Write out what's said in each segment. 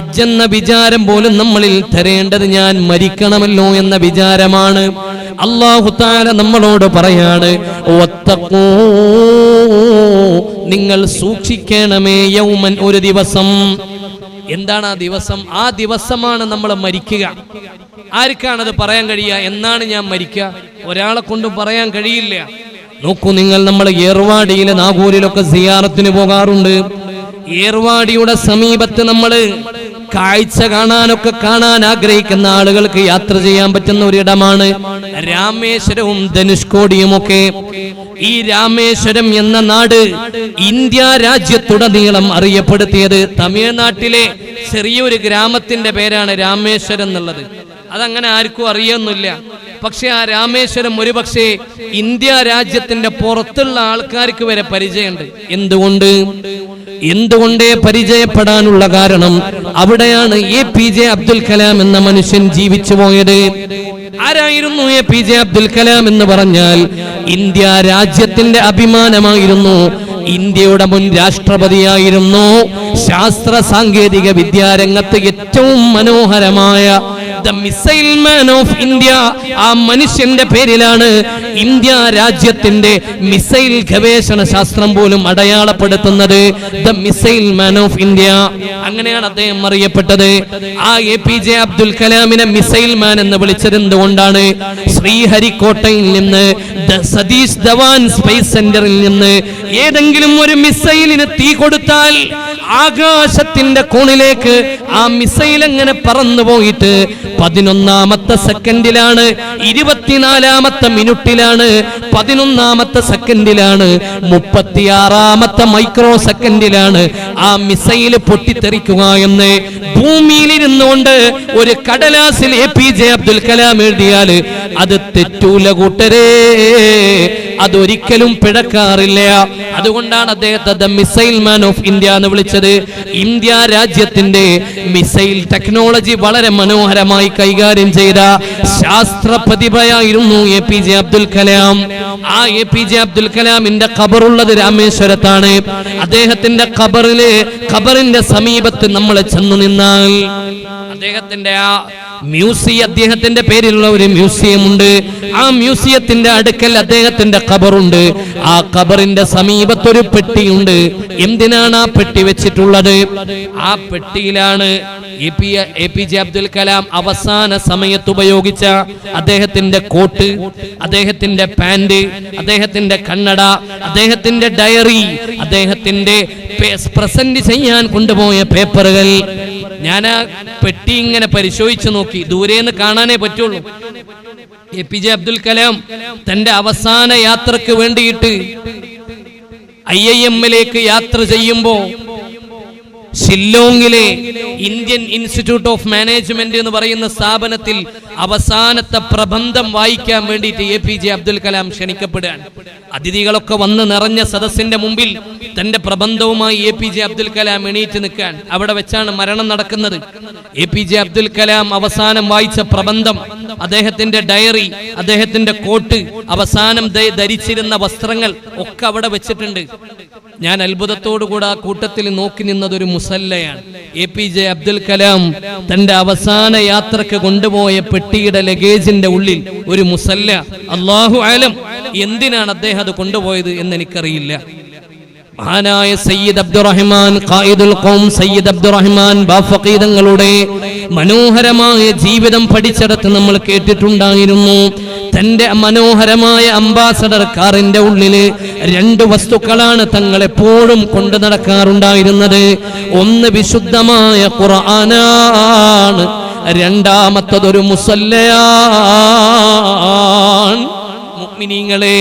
ഹജ്ജെന്ന വിചാരം പോലും നമ്മളിൽ തരേണ്ടത് ഞാൻ മരിക്കണമല്ലോ എന്ന വിചാരമാണ്. അള്ളാഹു താര നമ്മളോട് പറയാണ് നിങ്ങൾ സൂക്ഷിക്കണമേ യൗമൻ ഒരു ദിവസം. എന്താണ് ആ ദിവസം? ആ ദിവസമാണ് നമ്മൾ മരിക്കുക. ആർക്കാണ് അത് പറയാൻ കഴിയുക? എന്നാണ് ഞാൻ മരിക്കുക. ഒരാളെ കൊണ്ടും പറയാൻ കഴിയില്ല. നോക്കൂ നിങ്ങൾ നമ്മൾ ഏർവാടിയിലെ നാഗൂരിലൊക്കെ സിയാറത്തിന് പോകാറുണ്ട്. ഏർവാടിയുടെ സമീപത്ത് നമ്മൾ കാഴ്ച കാണാനൊക്കെ കാണാൻ ആഗ്രഹിക്കുന്ന ആളുകൾക്ക് യാത്ര ചെയ്യാൻ പറ്റുന്ന ഒരിടമാണ് രാമേശ്വരവും ധനുഷ്കോടിയും ഒക്കെ ഈ രാമേശ്വരം എന്ന നാട് ഇന്ത്യ രാജ്യത്തുടനീളം അറിയപ്പെടുത്തിയത് തമിഴ്നാട്ടിലെ ചെറിയൊരു ഗ്രാമത്തിന്റെ പേരാണ് രാമേശ്വരം എന്നുള്ളത്. അതങ്ങനെ ആർക്കും അറിയൊന്നുമില്ല. പക്ഷെ ആ രാമേശ്വരം ഒരുപക്ഷെ ഇന്ത്യ രാജ്യത്തിന്റെ പുറത്തുള്ള ആൾക്കാർക്ക് വരെ പരിചയമുണ്ട്. എന്തുകൊണ്ട്? എന്തുകൊണ്ടേ പരിചയപ്പെടാനുള്ള കാരണം അവിടെയാണ് A P J Abdul Kalam എന്ന മനുഷ്യൻ ജീവിച്ചു പോയത്. ആരായിരുന്നു A P J Abdul Kalam എന്ന് പറഞ്ഞാൽ ഇന്ത്യ രാജ്യത്തിന്റെ അഭിമാനമായിരുന്നു. ഇന്ത്യയുടെ മുൻ രാഷ്ട്രപതിയായിരുന്നു. ശാസ്ത്ര സാങ്കേതിക വിദ്യാരംഗത്ത് ഏറ്റവും മനോഹരമായ the missile man of India ആ മനുഷ്യന്റെ പേരിലാണ് ഇന്ത്യ രാജ്യത്തിന്റെ മിസൈൽ ഗവേഷണ ശാസ്ത്രം പോലും അടയാളപ്പെടുത്തുന്നത്. The missile man of India. അങ്ങനെയാണ് അദ്ദേഹം അറിയപ്പെട്ടത്. ആ എ പി ജെ അബ്ദുൽ കലാമിനെ മിസൈൽ മാൻ എന്ന് വിളിച്ചത് എന്തുകൊണ്ടാണ് ശ്രീഹരിക്കോട്ടയിൽ നിന്ന് സതീഷ് ധവാൻ സ്പേസ് സെന്ററിൽ നിന്ന് ഏതെങ്കിലും ഒരു മിസൈലിന് തീ കൊടുത്താൽ ആകാശത്തിന്റെ കോണിലേക്ക് ആ മിസൈൽ എങ്ങനെ പറന്നു പോയിട്ട് പതിനൊന്നാമത്തെ സെക്കൻഡിലാണ് ഇരുപത്തിനാലാമത്തെ മിനിറ്റിലാണ് പതിനൊന്നാമത്തെ സെക്കൻഡിലാണ് മുപ്പത്തിയാറാമത്തെ മൈക്രോ സെക്കൻഡിലാണ് ആ മിസൈൽ പൊട്ടിത്തെറിക്കുക എന്ന് ഭൂമിയിലിരുന്നുകൊണ്ട് ഒരു കടലാസിൽ A P J Abdul Kalam എഴുതിയാൽ അത് തെറ്റൂല കൂട്ടരേ അതൊരിക്കലും പിഴക്കാറില്ല. അതുകൊണ്ടാണ് അദ്ദേഹത്തെ മിസൈൽ മാൻ ഓഫ് ഇന്ത്യ എന്ന് വിളിച്ചത്. ഇന്ത്യ രാജ്യത്തിന്റെ മിസൈൽ ടെക്നോളജി വളരെ മനോഹരമായി കൈകാര്യം ചെയ്ത ശാസ്ത്ര പ്രതിഭയായിരുന്നു A P J Abdul Kalam. ആ എ പി ജെ അബ്ദുൽ കലാമിന്റെ ഖബറുള്ളത് രാമേശ്വരത്താണ്. അദ്ദേഹത്തിന്റെ ഖബറിൽ ഖബറിന്റെ സമീപത്ത് നമ്മൾ ചെന്നു നിന്നാൽ. അദ്ദേഹത്തിന്റെ ആ മ്യൂസിയം അദ്ദേഹത്തിന്റെ പേരിലുള്ള ഒരു മ്യൂസിയം ഉണ്ട് ആ മ്യൂസിയത്തിന്റെ അടുക്കൽ അദ്ദേഹത്തിന്റെ ഖബറുണ്ട്. ആ ഖബറിന്റെ സമീപത്തൊരു പെട്ടിയുണ്ട്. എന്തിനാണ് ആ പെട്ടി വെച്ചിട്ടുള്ളത്? ആ പെട്ടിയിലാണ് A P J Abdul Kalam അവസാന സമയത്ത് ഉപയോഗിച്ച അദ്ദേഹത്തിന്റെ കോട്ട് അദ്ദേഹത്തിന്റെ പാന്റ് അദ്ദേഹത്തിന്റെ കണ്ണട അദ്ദേഹത്തിന്റെ ഡയറി അദ്ദേഹത്തിന്റെ പ്രസന്റ് ചെയ്യാൻ കൊണ്ടുപോയ പേപ്പറുകൾ. ഞാൻ ആ പെട്ടി ഇങ്ങനെ പരിശോധിച്ചു നോക്കി. ദൂരേന്ന് കാണാനേ പറ്റുള്ളൂ. A P J Abdul Kalam തന്റെ അവസാന യാത്രയ്ക്ക് വേണ്ടിയിട്ട് ഐ ഐ എമ്മിലേക്ക് യാത്ര ചെയ്യുമ്പോ ഷില്ലോങ്ങിലെ ഇന്ത്യൻ ഇൻസ്റ്റിറ്റ്യൂട്ട് ഓഫ് മാനേജ്മെന്റ് എന്ന് പറയുന്ന സ്ഥാപനത്തിൽ അവസാനത്തെ പ്രബന്ധം വായിക്കാൻ വേണ്ടിയിട്ട് A P J Abdul Kalam ക്ഷണിക്കപ്പെടുകയാണ്. അതിഥികളൊക്കെ വന്ന് നിറഞ്ഞ സദസ്സിന്റെ മുമ്പിൽ തന്റെ പ്രബന്ധവുമായി A P J Abdul Kalam എണീറ്റ് നിൽക്കാൻ അവിടെ വെച്ചാണ് മരണം നടക്കുന്നത്. A P J Abdul Kalam അവസാനം വായിച്ച പ്രബന്ധം അദ്ദേഹത്തിന്റെ ഡയറി അദ്ദേഹത്തിന്റെ കോട്ട് അവസാനം ധരിച്ചിരുന്ന വസ്ത്രങ്ങൾ ഒക്കെ അവിടെ വെച്ചിട്ടുണ്ട്. ഞാൻ അത്ഭുതത്തോടുകൂടെ ആ കൂട്ടത്തിൽ നോക്കി നിന്നത് ഒരു മുസല്ലയാണ്. A P J Abdul Kalam തന്റെ അവസാന യാത്രയ്ക്ക് കൊണ്ടുപോയ പെട്ടിയുടെ ലഗേജിന്റെ ഉള്ളിൽ ഒരു മുസല്ല. അള്ളാഹു ആലം എന്തിനാണ് അദ്ദേഹം അത് കൊണ്ടുപോയത് എന്ന് എനിക്കറിയില്ല. മഹാനായ സയ്യിദ് അബ്ദുറഹ്മാൻ ഖായിദുൽ ഖൗം സയ്യിദ് അബ്ദുറഹ്മാൻ ബാഫഖീദങ്ങളുടെ മനോഹരമായ ജീവിതം പഠിച്ചെടുത്ത് നമ്മൾ കേട്ടിട്ടുണ്ടായിരുന്നു. തന്റെ മനോഹരമായ അംബാസഡർ കാറിന്റെ ഉള്ളിൽ രണ്ട് വസ്തുക്കളാണ് തങ്ങൾ എപ്പോഴും കൊണ്ടു നടക്കാറുണ്ടായിരുന്നത്. ഒന്ന് വിശുദ്ധമായ ഖുർആനാണ് രണ്ടാമത്തതൊരു മുസല്ലയാണ്. മുഅ്മിനീങ്ങളെ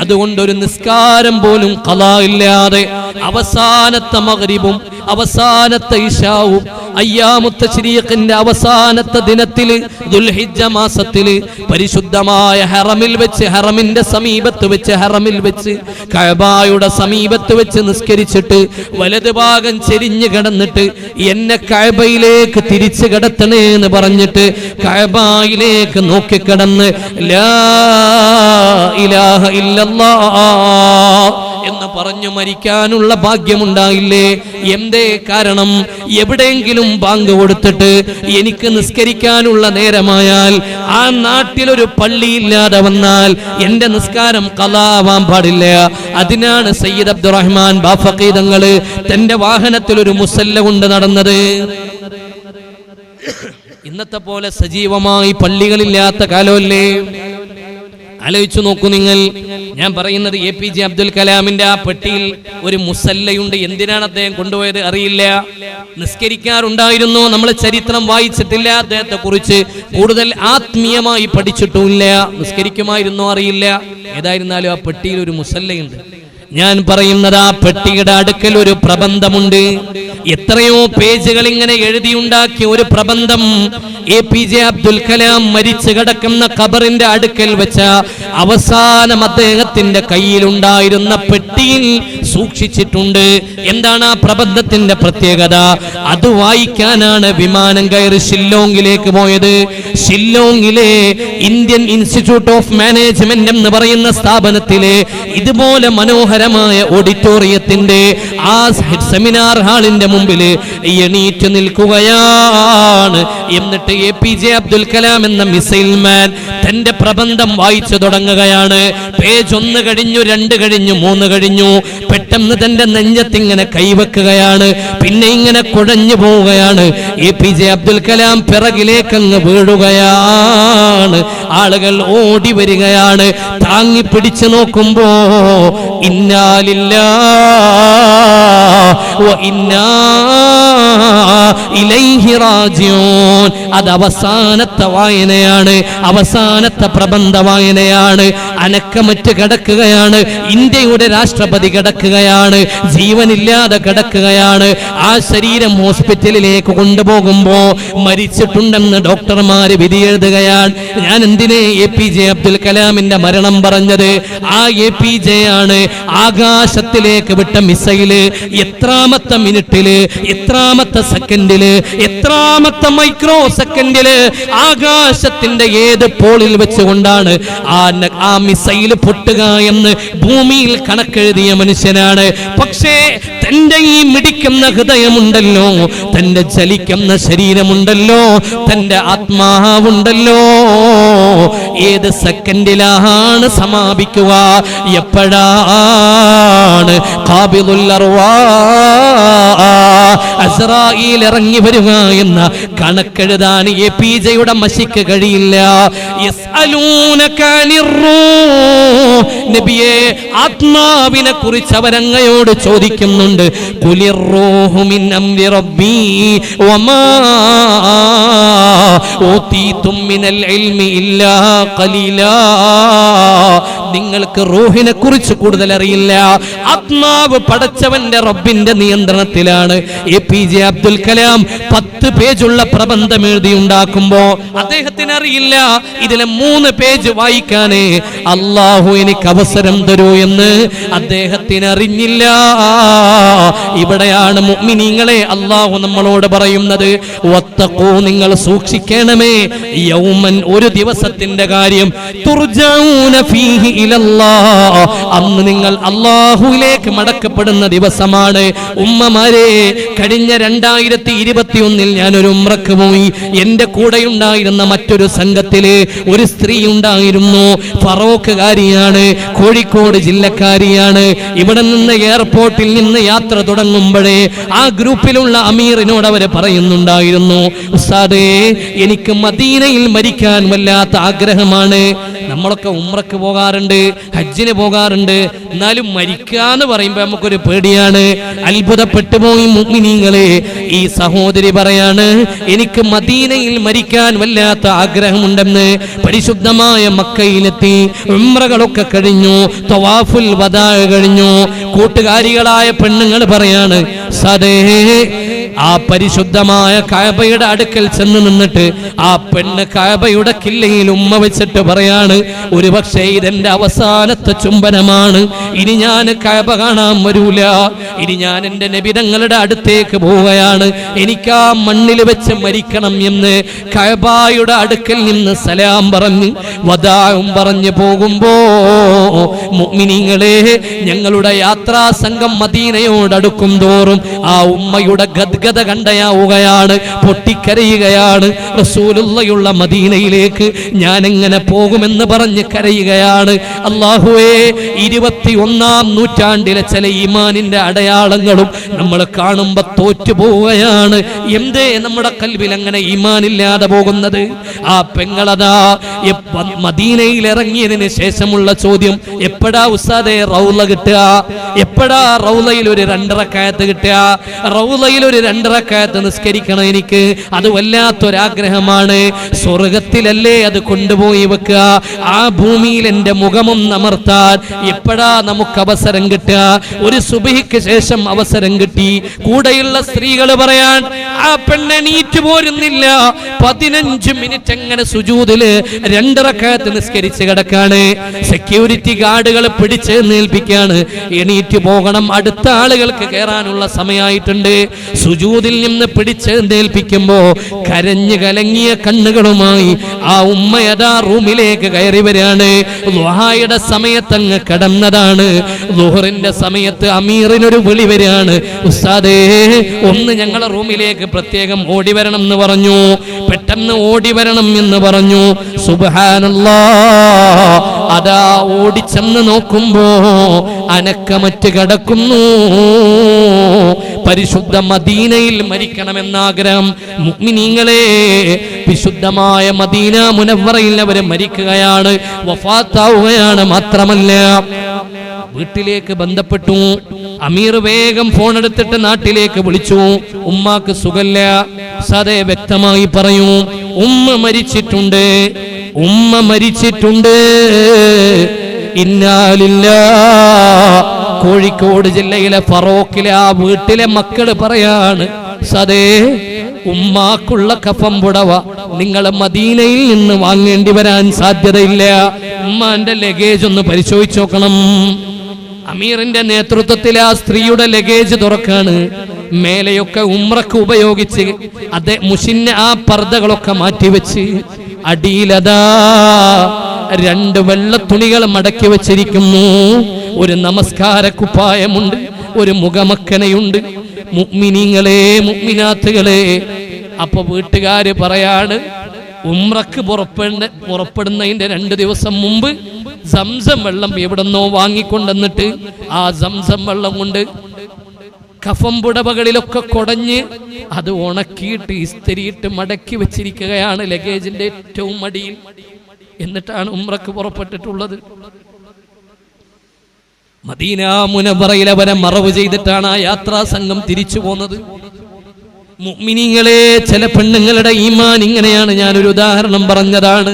അതുകൊണ്ട് ഒരു നിസ്കാരം പോലും കലാ ഇല്ലാതെ അവസാനത്തെ മഗ്രിബും അവസാനത്തെ ഇഷാവും. അയ്യാമുത്ത ശരീഖിന്റെ അവസാനത്തെ ദിനത്തിൽ ദുൽഹിജ മാസത്തിൽ പരിശുദ്ധമായ ഹറമിൽ വെച്ച് ഹറമിന്റെ സമീപത്ത് വെച്ച് ഹറമിൽ വെച്ച് കഴബായുടെ സമീപത്ത് വെച്ച് നിസ്കരിച്ചിട്ട് വലത് ഭാഗം ചെരിഞ്ഞു കിടന്നിട്ട് എന്നെ കഴബയിലേക്ക് തിരിച്ചു കിടത്തണേ എന്ന് പറഞ്ഞിട്ട് കഴബായിലേക്ക് നോക്കിക്കിടന്ന് ലാ ഇലാഹ ഇല്ലല്ലാ എന്ന് പറഞ്ഞു മരിക്കാനുള്ള ഭാഗ്യമുണ്ടായില്ലേ? എന്തേ കാരണം? എവിടെയെങ്കിലും ബാങ്ക് കൊടുത്തിട്ട് എനിക്ക് നിസ്കരിക്കാനുള്ള നേരമായാൽ ആ നാട്ടിലൊരു പള്ളിയില്ലാതെ വന്നാൽ എന്റെ നിസ്കാരം കലാവാൻ പാടില്ല. അതിനാണ് സയ്യിദ് അബ്ദുറഹ്മാൻ ബാഫീതങ്ങൾ തന്റെ വാഹനത്തിൽ ഒരു മുസല്ല കൊണ്ട് നടന്നത്. ഇന്നത്തെ പോലെ സജീവമായി പള്ളികളില്ലാത്ത കാലമല്ലേ? ആലോചിച്ചു നോക്കൂ നിങ്ങൾ. ഞാൻ പറയുന്നത് എ പി ജെ അബ്ദുൽ കലാമിന്റെ ആ പെട്ടിയിൽ ഒരു മുസല്ലയുണ്ട്. എന്തിനാണ് അദ്ദേഹം കൊണ്ടുപോയത് അറിയില്ല. നിസ്കരിക്കാറുണ്ടായിരുന്നു? നമ്മൾ ചരിത്രം വായിച്ചിട്ടില്ല അദ്ദേഹത്തെ കുറിച്ച് കൂടുതൽ ആത്മീയമായി പഠിച്ചിട്ടുമില്ല. നിസ്കരിക്കുമായിരുന്നോ അറിയില്ല. ഏതായിരുന്നാലും ആ പെട്ടിയിൽ ഒരു മുസല്ലയുണ്ട്. ഞാൻ പറയുന്നത് ആ പെട്ടിയുടെ അടുക്കൽ ഒരു പ്രബന്ധമുണ്ട്. എത്രയോ പേജുകൾ ഇങ്ങനെ എഴുതിയുണ്ടാക്കിയ ഒരു പ്രബന്ധം A P J Abdul Kalam മരിച്ചു കിടക്കുന്ന ഖബറിന്റെ അടുക്കൽ വെച്ച അവസാനം അദ്ദേഹത്തിന്റെ കയ്യിലുണ്ടായിരുന്ന പെട്ടിയിൽ സൂക്ഷിച്ചിട്ടുണ്ട്. എന്താണ് ആ പ്രബന്ധത്തിന്റെ പ്രത്യേകത? അത് വായിക്കാനാണ് വിമാനം കയറി ഷില്ലോങ്ങിലേക്ക് പോയത്. ഷില്ലോങ്ങിലെ ഇന്ത്യൻ ഇൻസ്റ്റിറ്റ്യൂട്ട് ഓഫ് മാനേജ്മെന്റ് എന്ന് പറയുന്ന സ്ഥാപനത്തിലെ ഇതുപോലെ മനോഹരമായ ഓഡിറ്റോറിയത്തിന്റെ ആ സെമിനാർ ഹാളിന്റെ മുമ്പിൽ എണീറ്റ് നിൽക്കുകയാണ് എന്നിട്ട് A P J Abdul Kalam എന്ന മിസൈൽ മാൻ തന്റെ പ്രബന്ധം വായിച്ചു തുടങ്ങുകയാണ്. പേജ് ഒന്ന് കഴിഞ്ഞു രണ്ട് കഴിഞ്ഞു മൂന്ന് കഴിഞ്ഞു. പെട്ടെന്ന് തന്റെ നെഞ്ചത്തിങ്ങനെ കൈവെക്കുകയാണ്. പിന്നെ ഇങ്ങനെ കുഴഞ്ഞു പോവുകയാണ്. A P J Abdul Kalam പിറകിലേക്ക് അങ്ങ് വീഴുകയാണ്. ആളുകൾ ഓടി വരികയാണ്. താങ്ങി പിടിച്ചു നോക്കുമ്പോ ഇന്നാലില്ല ഇന്നാ ഇലൈഹി റാജിഊൻ. അത് അവസാനത്തെ വായനയാണ് അവസാനത്തെ പ്രബന്ധ വായനയാണ്. അനക്കമറ്റ് കിടക്കുകയാണ് ഇന്ത്യയുടെ രാഷ്ട്രപതി കിടക്കുകയാണ് ജീവനില്ലാതെ കിടക്കുകയാണ്. ആ ശരീരം ഹോസ്പിറ്റലിലേക്ക് കൊണ്ടുപോകുമ്പോ മരിച്ചിട്ടുണ്ടെന്ന് ഡോക്ടർമാര് വിധി എഴുതുകയാണ് ഞാൻ എന്തിനെ എ പി ജെ അബ്ദുൽ കലാമിന്റെ മരണം പറഞ്ഞത്? ആ എ പി ജെ ആണ് ആകാശത്തിലേക്ക് വിട്ട മിസൈൽ. എത്രാമത്തെ മിനിറ്റിൽ എത്രാമത്തെ സെക്കൻഡിൽ എത്രാമത്തെ മൈക്രോ സെക്കൻഡിൽ ആകാശത്തിന്റെ ഏത് പോളിൽ വെച്ചുകൊണ്ടാണ് ആ ആ മിസൈൽ പൊട്ടുക എന്ന് ഭൂമിയിൽ കണക്കെഴുതിയ മനുഷ്യനാണ്. പക്ഷേ തന്റെ ഈ മിടിക്കുന്ന ഹൃദയമുണ്ടല്ലോ തന്റെ ചലിക്കുന്ന ശരീരമുണ്ടല്ലോ തന്റെ ആത്മാവുണ്ടല്ലോ. ഏത് സെക്കൻഡിലാണ് സമാപിക്കുക? എപ്പോഴാണ്? കാബിലുൽ അസറായിൽ ഇറങ്ങി വരിക എന്ന കണക്കെഴുതാൻ എ പി ജയുടെ മഷിക്ക് കഴിയില്ല. നബിയെ ആത്മാവിനെ കുറിച്ച് അവരങ്ങയോട് ചോദിക്കുന്നുണ്ട്. നിങ്ങൾക്ക് റൂഹിനെ കുറിച്ച് കൂടുതൽ അറിയില്ല. ആത്മാവ് പടച്ചവന്റെ റബ്ബിന്റെ നിയന്ത്രണത്തിലാണ്. A P J Abdul Kalam പത്ത് പേജുള്ള പ്രബന്ധം എഴുതി ഉണ്ടാക്കുമ്പോ അദ്ദേഹത്തിന് അറിയില്ല. ഇതിലെ മൂന്ന് പേജ് വായിക്കാനേ അള്ളാഹു എനിക്ക് അവസരം തരൂ എന്ന് അദ്ദേഹത്തിന് അറിഞ്ഞില്ല. ഇവിടെയാണ് മുഅ്മിനീങ്ങളെ അള്ളാഹു നമ്മളോട് പറയുന്നത്. ഒത്തക്കോ നിങ്ങൾ സൂക്ഷിക്കണമേ. യൗമൻ ഒരു ദിവസത്തിന്റെ കാര്യം. തുർജഊന ഫീഹി അന്ന് നിങ്ങൾ അള്ളാഹുവിലേക്ക് മടക്കപ്പെടുന്ന ദിവസമാണ്. ഉമ്മമാരെ കഴിഞ്ഞ രണ്ടായിരത്തി ഇരുപത്തി ഒന്നിൽ ഒരു ഉമ്രക്ക് പോയി. എന്റെ കൂടെ ഉണ്ടായിരുന്ന മറ്റൊരു സംഘത്തിൽ ഒരു സ്ത്രീ ഉണ്ടായിരുന്നു ഫറോക്കുകാരിയാണ് കോഴിക്കോട് ജില്ലക്കാരിയാണ്. ഇവിടെ നിന്ന് എയർപോർട്ടിൽ നിന്ന് യാത്ര തുടങ്ങുമ്പോഴേ ആ ഗ്രൂപ്പിലുള്ള അമീറിനോട് അവർ പറയുന്നുണ്ടായിരുന്നു ഉസ്താദേ എനിക്ക് മദീനയിൽ മരിക്കാൻ വല്ലാത്ത ആഗ്രഹമാണ്. നമ്മളൊക്കെ ഉമ്രക്ക് പോകാറുണ്ട് ഹജ്ജിന് പോകാറുണ്ട്. എന്നാലും മരിക്കുക മരിക്കാന്ന് പറയുമ്പോ നമുക്കൊരു പേടിയാണ്. അത്ഭുതപ്പെട്ടു പോയി മുഗ്മിനീങ്ങളെ. ഈ സഹോദരി പറയാണ് എനിക്ക് മദീനയിൽ മരിക്കാൻ വല്ലാത്ത ആഗ്രഹമുണ്ടെന്ന് പരിശുദ്ധമായ മക്കയിലെത്തി. ഉമ്രകളൊക്കെ കഴിഞ്ഞു തവാഫുൽ വദാ കഴിഞ്ഞു. കൂട്ടുകാരികളായ പെണ്ണുങ്ങൾ പറയാണ് സദേ ആ പരിശുദ്ധമായ കായബയുടെ അടുക്കൽ ചെന്ന് നിന്നിട്ട് ആ പെണ്ണ് കായബയുടെ കില്ലയിൽ ഉമ്മ വെച്ചിട്ട് പറയാണ് ഒരുപക്ഷെ ഇതെന്റെ അവസാനത്തെ ചുംബനമാണ്. ഇനി ഞാൻ കായബ കാണാൻ വരൂല. ഇനി ഞാൻ എന്റെ നബിതങ്ങളുടെ അടുത്തേക്ക് പോവുകയാണ്. എനിക്ക് ആ മണ്ണിൽ വെച്ച് മരിക്കണം എന്ന് കയബായുടെ അടുക്കൽ നിന്ന് സലാം പറഞ്ഞ് വദാവും പറഞ്ഞു പോകുമ്പോ മുഅ്മിനീങ്ങളെ ഞങ്ങളുടെ യാത്രാ സംഘം മദീനയോടടുക്കും തോറും ആ ഉമ്മയുടെ ഗദ്ഗത കണ്ടയാവുകയാണ് പൊട്ടിക്കരയുകയാണ്. റസൂലുള്ളയുള്ള മദീനയിലേക്ക് ഞാൻ എങ്ങനെ പോകുമെന്ന് പറഞ്ഞ് കരയുകയാണ്. അള്ളാഹുവേ ഇരുപത്തി ഒന്നാം നൂറ്റാണ്ടിലെ ചില ഇമാനിന്റെ അടയാളങ്ങളും നമ്മൾ കാണുമ്പോ തോറ്റു പോവുകയാണ് എന്തേ നമ്മുടെ കൽവിൽ അങ്ങനെ ഈമാനില്ലാതെ പോകുന്നത്? ആ പെങ്ങളതാ മദീനയിൽ ഇറങ്ങിയതിന് ശേഷമുള്ള ചോദ്യം എപ്പോഴാ ഉസ്താദെ റൗല കിട്ടുക? എപ്പോഴാ റൗലയിൽ ഒരു രണ്ടറക്കായത്ത് കിട്ടുക? റൗലയിൽ ഒരു രണ്ടറക്കായത്ത് നിസ്കരിക്കണം എനിക്ക്. അത് വല്ലാത്തൊരാഗ്രഹമാണ്. സ്വർഗത്തിലല്ലേ അത് കൊണ്ടുപോയി വെക്കുക? ആ ഭൂമിയിൽ എന്റെ മുഖമൊന്ന് അമർത്താൻ എപ്പോഴാ നമുക്ക് അവസരം കിട്ടുക? ഒരു സുബഹിക്ക് ശേഷം അവസരം കിട്ടി. കൂടെയുള്ള സ്ത്രീകൾ പറയാൻ ആ പെണ്ണ് നീറ്റ് പോരുന്നില്ല. പതിനഞ്ച് മിനിറ്റ് എങ്ങനെ സുജൂതിൽ രണ്ടറക്കാലത്ത് നിസ്കരിച്ച് കിടക്കാണ്? സെക്യൂരിറ്റി ഗാർഡുകൾ പിടിച്ച് നേൽപ്പിക്കാണ് എണീറ്റ് പോകണം. അടുത്ത ആളുകൾക്ക് കയറാനുള്ള സമയമായിട്ടുണ്ട്. സുജൂതിൽ നിന്ന് പിടിച്ചേന്തേൽപ്പിക്കുമ്പോ കരഞ്ഞു കലങ്ങിയ കണ്ണുകളുമായി ആ ഉമ്മ യഥാ റൂമിലേക്ക് കയറി വരികയാണ് ലുഹായുടെ സമയത്തങ്ങ് കിടന്നതാണ്. ലുഹറിന്റെ സമയത്ത് അമീറിനൊരു വിളി വരികയാണ് ഉസ്താദേ ഒന്ന് ഞങ്ങളെ റൂമിലേക്ക് പ്രത്യേകം ഓടി വരണം എന്ന് പറഞ്ഞു. പെട്ടെന്ന് ഓടി വരണം എന്ന് പറഞ്ഞു. സുബ്ഹാനല്ലാ. അതാ ഓടിച്ചെന്ന് നോക്കുമ്പോ അനക്കമറ്റ് കിടക്കുന്നു. പരിശുദ്ധ മദീനയിൽ മരിക്കണമെന്ന ആഗ്രഹം മുഗ്മിനീങ്ങളെ വിശുദ്ധമായ മദീന മുനവറയിൽ അവരെ മരിക്കുകയാണ് വഫാത്താവുകയാണ് മാത്രമല്ല. വീട്ടിലേക്ക് ബന്ധപ്പെട്ടു. അമീർ വേഗം ഫോൺ എടുത്തിട്ട് നാട്ടിലേക്ക് വിളിച്ചു. ഉമ്മാക്ക് സുഖല്ല. സതേ വ്യക്തമായി പറയൂ ഉമ്മ മരിച്ചിട്ടുണ്ട്. ഉമ്മ മരിച്ചിട്ടുണ്ട്. ഇന്നാലില്ല കോഴിക്കോട് ജില്ലയിലെ ഫറോക്കിലെ ആ വീട്ടിലെ മക്കൾ പറയാണ് സതേ ഉമ്മാക്കുള്ള കഫം പുടവ നിങ്ങൾ മദീനയിൽ നിന്ന് വാങ്ങേണ്ടി വരാൻ സാധ്യതയില്ല. ഉമ്മാന്റെ ലഗേജ് ഒന്ന് പരിശോധിച്ചു നോക്കണം. അമീറിന്റെ നേതൃത്വത്തിൽ ആ സ്ത്രീയുടെ ലഗേജ് തുറക്കാണ്. മേലെയൊക്കെ ഉമ്രക്ക് ഉപയോഗിച്ച് അതെ മുഷിന്റെ ആ പർദ്ദകളൊക്കെ മാറ്റിവെച്ച് അടിയിലതാ രണ്ട് വെള്ള തുണികൾ മടക്കി വെച്ചിരിക്കുന്നു. ഒരു നമസ്കാര കുപ്പായമുണ്ട് ഒരു മുഖമക്കനയുണ്ട്. മുഗ്മിനിങ്ങളെ മുഗ്മിനാത്തുകളെ അപ്പൊ വീട്ടുകാര് പറയാണ് ഉമ്രക്ക് പുറപ്പെടുന്ന പുറപ്പെടുന്നതിന്റെ രണ്ട് ദിവസം മുമ്പ് സംസം വെള്ളം എവിടെന്നോ വാങ്ങിക്കൊണ്ടെന്നിട്ട് ആ സംസം വെള്ളം കൊണ്ട് കഫം പുടവകളിലൊക്കെ കുടഞ്ഞ് അത് ഉണക്കിയിട്ട് ഇസ്തിരിയിട്ട് മടക്കി വെച്ചിരിക്കുകയാണ് ലഗേജിന്റെ ഏറ്റവും മടിയിൽ എന്നിട്ടാണ് ഉമ്രക്ക് പുറപ്പെട്ടിട്ടുള്ളത്. മദീന മുനബറയിലെ അവരെ മറവ് ചെയ്തിട്ടാണ് ആ യാത്രാ സംഘം തിരിച്ചു പോന്നത്. മുഅ്മിനീങ്ങളെ ചില പെണ്ണുങ്ങളുടെ ഈമാൻ ഇങ്ങനെയാണ് ഞാനൊരു ഉദാഹരണം പറഞ്ഞതാണ്.